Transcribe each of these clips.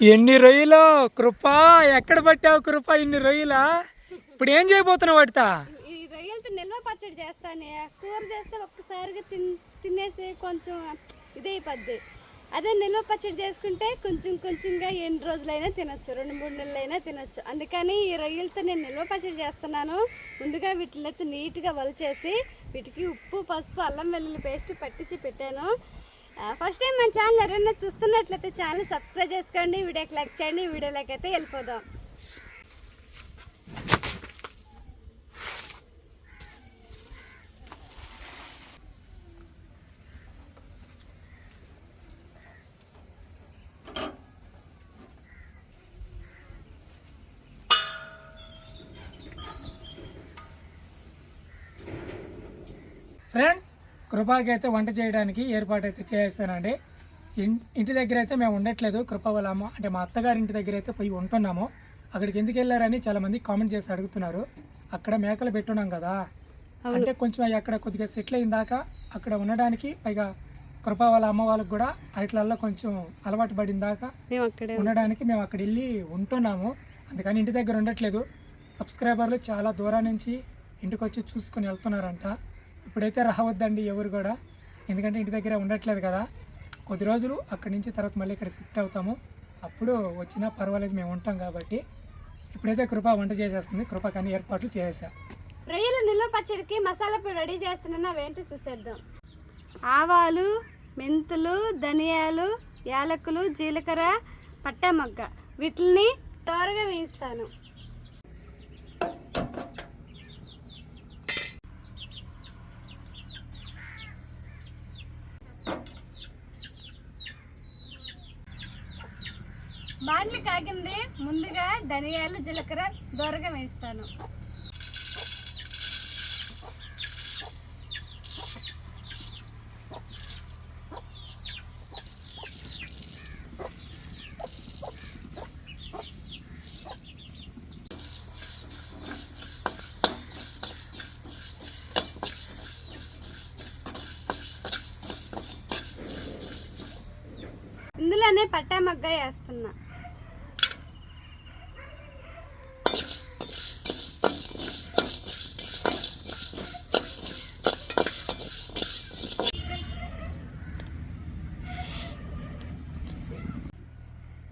ఎన్ని రొయ్యలు? కృప ఎక్కడ పట్టావు కృప ఇన్ని రొయ్యలా? ఇప్పుడు ఏం చేయబోతున్నావు వాటితా ఈ రొయ్యలతో నిల్వ పచ్చడి చేస్తానే. కూర చేస్తే ఒక్కసారిగా తిన్ తినేసి కొంచెం ఇదైపోద్ది అదే నిల్వ పచ్చడి చేసుకుంటే కొంచెం కొంచెంగా ఎన్ని రోజులైనా తినొచ్చు. రెండు మూడు నెలలైనా తినొచ్చు. అందుకని ఈ రొయ్యలతో నేను నిల్వ పచ్చడి చేస్తున్నాను. ముందుగా వీటిని నీట్గా వలచేసి వీటికి ఉప్పు పసుపు అల్లం వెల్లుల్లి పేస్ట్ పట్టించి పెట్టాను. ఫస్ట్ టైం మన ఛానల్ ఎవరైనా చూస్తున్నట్లయితే ఛానల్ సబ్స్క్రైబ్ చేసుకోండి వీడియోకి లైక్ చేయండి వీడియోలోకి అయితే వెళ్ళిపోదాం. ఫ్రెండ్స్ కృపకి అయితే వంట చేయడానికి ఏర్పాటు అయితే చేస్తానండి ఇంటి దగ్గర అయితే మేము ఉండట్లేదు. కృప వాళ్ళ అమ్మ అంటే మా అత్తగారి ఇంటి దగ్గర అయితే పోయి ఉంటున్నాము. అక్కడికి ఎందుకు వెళ్ళారని చాలా మంది కామెంట్ చేసి అడుగుతున్నారు. అక్కడ మేకలు పెట్టున్నాం కదా. అంటే కొంచెం అక్కడ కొద్దిగా సెటిల్ అయిన దాకా అక్కడ ఉండడానికి పైగా కృప వాళ్ళ అమ్మ వాళ్ళకి కూడా వాటిలల్లో కొంచెం అలవాటు పడిన దాకా ఉండడానికి మేము అక్కడ వెళ్ళి ఉంటున్నాము. అందుకని ఇంటి దగ్గర ఉండట్లేదు. సబ్స్క్రైబర్లు చాలా దూరం నుంచి ఇంటికి వచ్చి చూసుకొని వెళ్తున్నారంట. ఇప్పుడైతే రావద్దండి ఎవరు కూడా. ఎందుకంటే ఇంటి దగ్గర ఉండట్లేదు కదా. కొద్ది రోజులు అక్కడి నుంచి తర్వాత మళ్ళీ ఇక్కడ షిఫ్ట్ అవుతాము. అప్పుడు వచ్చినా పర్వాలేదు మేము ఉంటాం కాబట్టి. ఇప్పుడైతే కృప వంట చేసేస్తుంది. కృప కానీ ఏర్పాట్లు చేసేసా. రొయ్యల నిల్వ పచ్చడికి మసాలా పొడి రెడీ చేస్తున్నా ఏంటో చూసేద్దాం. ఆవాలు మెంతులు ధనియాలు యాలకులు జీలకర్ర పట్టామగ్గ వీటిని తోరగా వేయిస్తాను. బాండ్లు కాగింది ముందుగా ధనియాలు జీలకర్ర దోరగా వేస్తాను ఇందులోనే పట్టా మగ్గ వేస్తున్నా.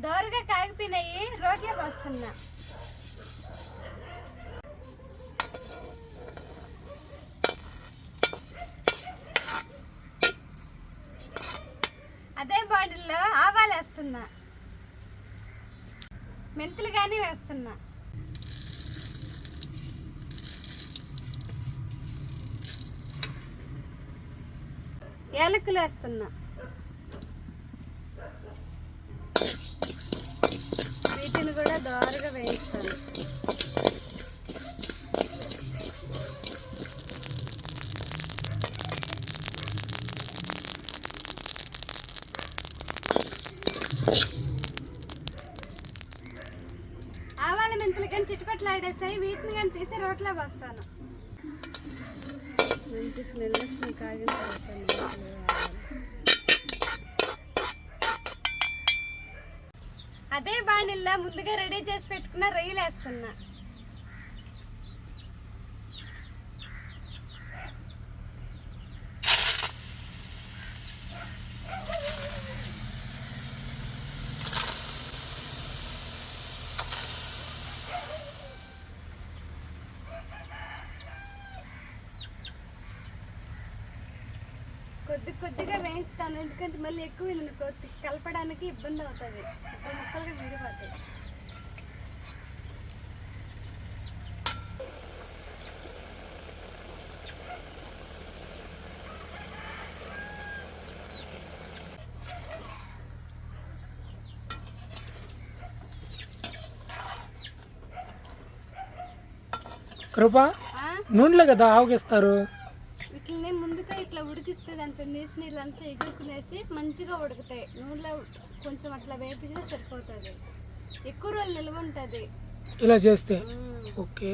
దోరగా కాగిపోయినాయి. రోట్లోకి వస్తున్నా అదే బాటిల్లో ఆవాలు వేస్తున్నా. మెంతులు కానీ వేస్తున్నా. యాలకులు వేస్తున్నా. వీటిని కూడా దోరగా వేయిస్తాను ఆవాల మెంతులు కానీ చిట్టుపట్లు ఆడేస్తాయి వీటిని కానీ తీసి రోట్లో వస్తాను మంచి స్మెల్ వస్తుంది కాగిన తర్వాత మెంతులు ఆవాలు. అదే బాణిల్లా ముందుగా రెడీ చేసి పెట్టుకున్న రొయ్యలు వేస్తున్నా కొద్ది కొద్దిగా వేయిస్తాను. ఎందుకంటే మళ్ళీ ఎక్కువ కొద్ది కలపడానికి ఇబ్బంది అవుతుంది. ముక్కలు ముక్కలుగా విడిపోతాయి. కృప? నూనెలో కదా ఆవగిస్తారు? దాంట్లో నీసి నీళ్ళంతా ఎగురుకునేసి మంచిగా ఉడుకుతాయి. నూనెలో కొంచెం అట్లా వేపించితే సరిపోతుంది. ఎక్కువ రోజులు నిల్వ ఉంటుంది. ఇలా చేస్తే? ఓకే.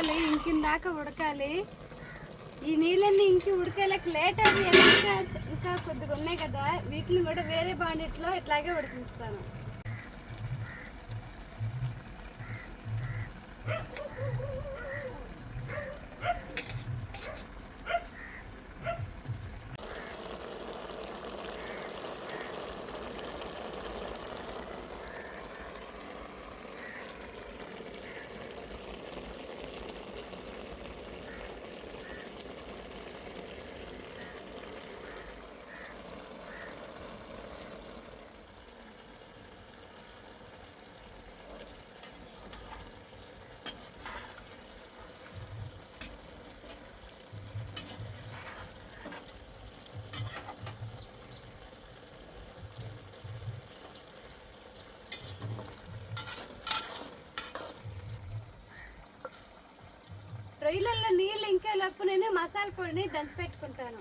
ఉడకాలి ఇంకాలి దాకా ఉడకాలి. ఈ నీళ్ళన్నీ ఇంకి ఉడికేలాకి లేట్ అవి ఇంకా ఇంకా కొద్దిగా ఉన్నాయి కదా వీటిని కూడా వేరే బాండిట్లో ఇట్లాగే ఉడికిస్తాను. రొయ్యలలో నీళ్ళు ఇంకే లోపు నేను మసాలా పొడిని దంచి పెట్టుకుంటాను.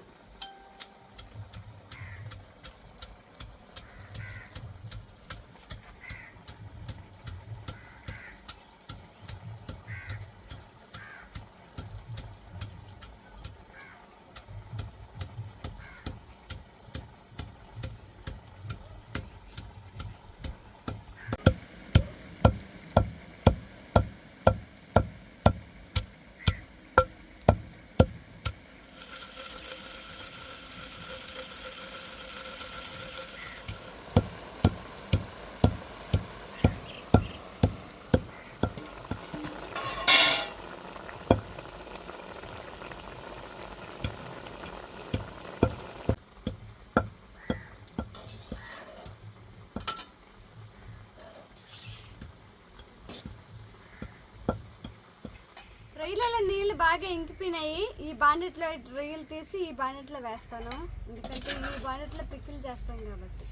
రొయ్యలలో నీళ్ళు బాగా ఇంకిపోయినాయి. ఈ బాండెట్లో రొయ్యలు తీసి ఈ బాండెట్లో వేస్తాను. ఎందుకంటే ఈ బాండెట్లో పిక్కిలు చేస్తాం కాబట్టి.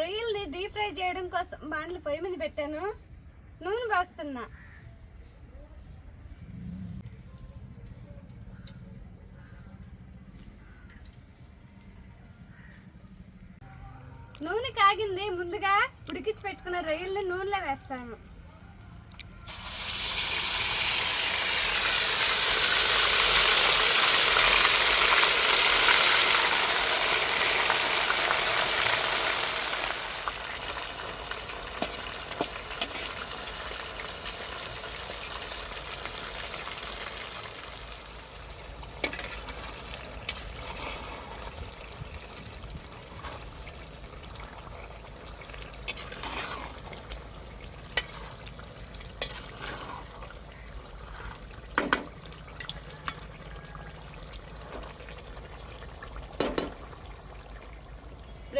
రొయ్యల్ని డీప్ ఫ్రై చేయడం కోసం బాండ్లు పొయ్యి మీద పెట్టాను. నూనె పోస్తున్నా. నూనె కాగింది ముందుగా ఉడికించి పెట్టుకున్న రొయ్యల్ని నూనెలో వేస్తాను.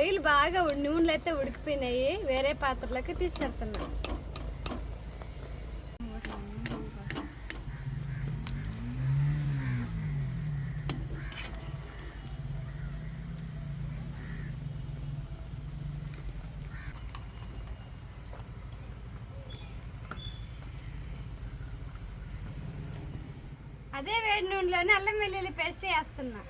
రొయ్యలు బాగా నూనెలు నూనెలో అయితే ఉడికిపోయినాయి. వేరే పాత్రలోకి తీసుకెళ్తున్నా. అదే వేడి నూనెలోనే అల్లం వెల్లుల్లి పేస్ట్ వేస్తున్నా.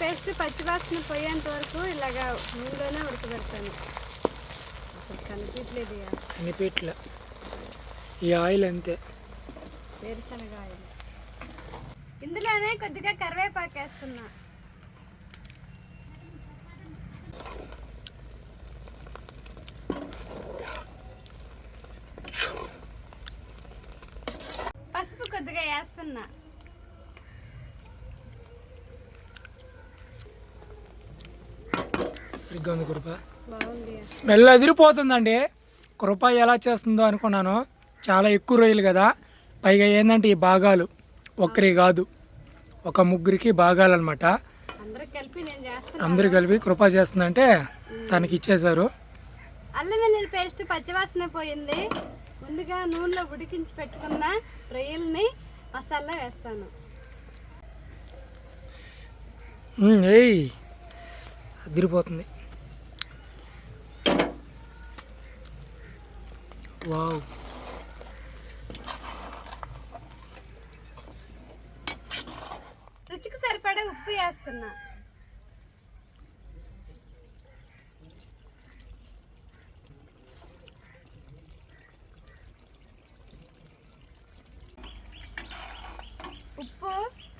పేస్ట్ పచ్చివాసన పోయేంత వరకు ఇలాగా నూనెలోనే ఉడకబెడతాను. అసలు కనిపించలేదు పీట్ల ఈ ఆయిల్ అంతే. వేరుశనగ ఆయిల్. ఇందులోనే కొద్దిగా కరివేపాకు వేస్తున్నా పసుపు కొద్దిగా వేస్తున్నా సరిగ్గా ఉంది కృప. స్మెల్ అదిరిపోతుందండి. కృప ఎలా చేస్తుందో అనుకున్నాను. చాలా ఎక్కువ రొయ్యలు కదా. పైగా ఏంటంటే ఈ భాగాలు. ఒక్కరి కాదు. ఒక ముగ్గురికి భాగాలు అనమాట అందరూ కలిపి నేను చేస్తున్నా అందరు కలిపి కృప చేస్తుందంటే తనకి ఇచ్చేశారు. అల్లం వెల్లుల్లి పేస్ట్ పచ్చివాసన పోయింది. ముందుగా నూనెలో ఉడికించి పెట్టుకున్న రొయ్యల్ని మసాలా వేస్తాను. ఏయ్ అదిరిపోతుంది. వావ్ రుచికి సరిపడా ఉప్పు వేస్తున్నా. ఉప్పు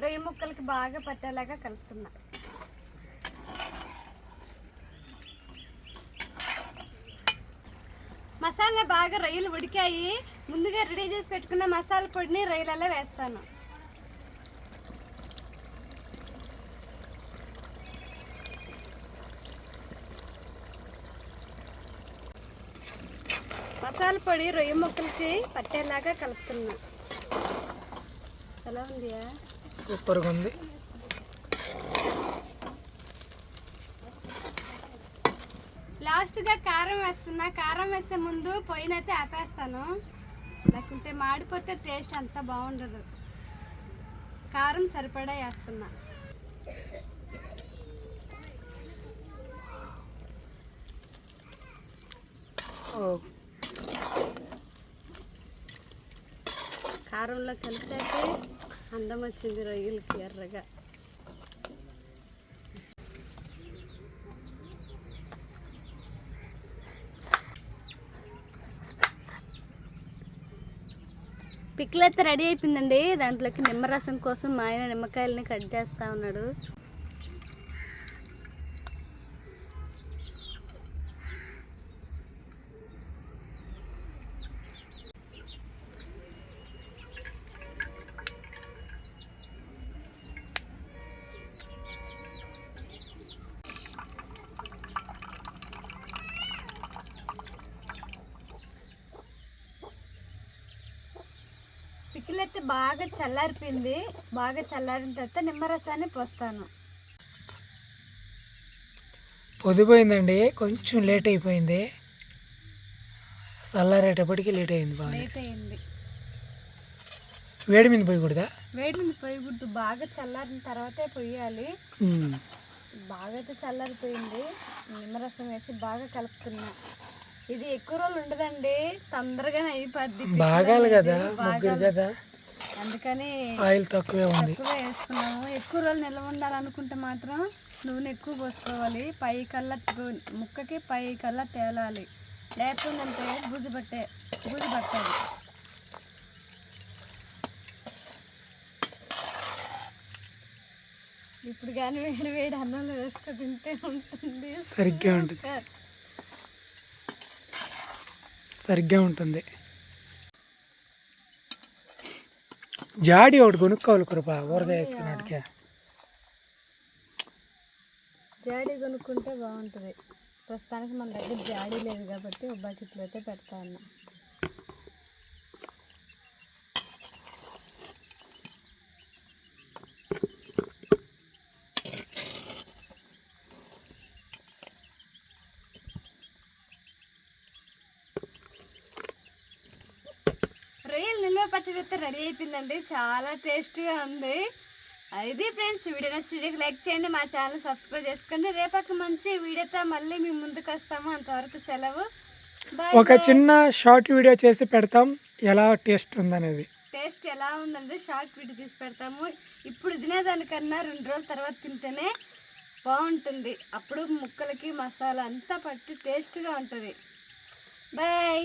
రొయ్య ముక్కలకి బాగా పట్టేలాగా కలుపుతున్నా మసాలా బాగా రొయ్యలు ఉడికాయి. ముందుగా రెడీ చేసి పెట్టుకున్న మసాలా పొడిని రొయ్యలలో వేస్తాను. మసాలా పొడి రొయ్య ముక్కలకి పట్టేలాగా కలుపుతున్నా. ఎలా ఉందియా? సూపర్గా ఉంది. లాస్ట్గా కారం వేస్తున్నా. కారం వేసే ముందు పొయ్యినైతే ఆపేస్తాను. లేకుంటే మాడిపోతే టేస్ట్ అంత బాగుండదు. కారం సరిపడా వేస్తున్నా. కారంలో కలిసి అయితే అందం వచ్చింది రొయ్యలకి ఎర్రగా. పిక్లు అయితే రెడీ అయిపోయిందండి. దాంట్లోకి నిమ్మరసం కోసం మా ఆయన నిమ్మకాయలని కట్ చేస్తా ఉన్నాడు. పికిల్ అయితే బాగా చల్లారిపోయింది. బాగా చల్లారిన తర్వాత నిమ్మరసాన్ని పోస్తాను. పొదిపోయిందండి కొంచెం లేట్ అయిపోయింది. చల్లారేటప్పటికి లేట్ అయింది బాగా. లేట్ అయింది. వేడి మీద పోయకూడదా? వేడి మీద పోయకూడదు. బాగా చల్లారిన తర్వాతే పొయ్యాలి ఉమ్, బాగా అయితే చల్లారిపోయింది. నిమ్మరసం వేసి బాగా కలుపుతున్నా. ఇది ఎక్కువ రోజులు ఉండదండి. తొందరగానే అయిపోద్ది బాగాలి. కదా బాగా ముగ్గురు కదా? అందుకని ఆయిల్ తక్కువే ఉంది. ఎక్కువ వేసుకున్నాము ఎక్కువ రోజులు నిల్వ ఉండాలనుకుంటే మాత్రం నూనె ఎక్కువ పోసుకోవాలి. పై కల్లా ముక్కకి పై కల్లా తేలాలి. లేకుందంటే బుజు పట్టే బుజు పట్టాలి ఇప్పుడు కానీ వేడి వేడి అన్నంలో వేసుకొని తింటే ఉంటుంది. సరిగ్గా ఉంటుంది. సరిగ్గా ఉంటుంది. జాడి ఒకటి కొనుక్కోవాలి కృప ఊరద వేసుకున్నట్టుగా జాడీ కొనుక్కుంటే బాగుంటుంది. ప్రస్తుతానికి మన దగ్గర జాడీ లేదు కాబట్టి బకెట్లు అయితే పెడతా ఉన్నా రొయ్యలు అయితే రెడీ అయిపోయిందండి. చాలా టేస్టీగా ఉంది. ఇది ఫ్రెండ్స్ వీడియో వీడియోకి లైక్ చేయండి మా ఛానల్ సబ్స్క్రైబ్ చేసుకోండి. రేపటి మంచి వీడియోతో మళ్ళీ మేము ముందుకు వస్తాము. అంతవరకు సెలవు. ఒక చిన్న షార్ట్ వీడియో చేసి పెడతాం. ఎలా టేస్ట్ ఉందనేది. టేస్ట్ ఎలా ఉందనేది షార్ట్ వీడియో తీసి పెడతాము. ఇప్పుడు తినేదానికన్నా రెండు రోజుల తర్వాత తింటేనే బాగుంటుంది. అప్పుడు ముక్కలకి మసాలా అంతా పట్టి టేస్ట్గా ఉంటుంది. బాయ్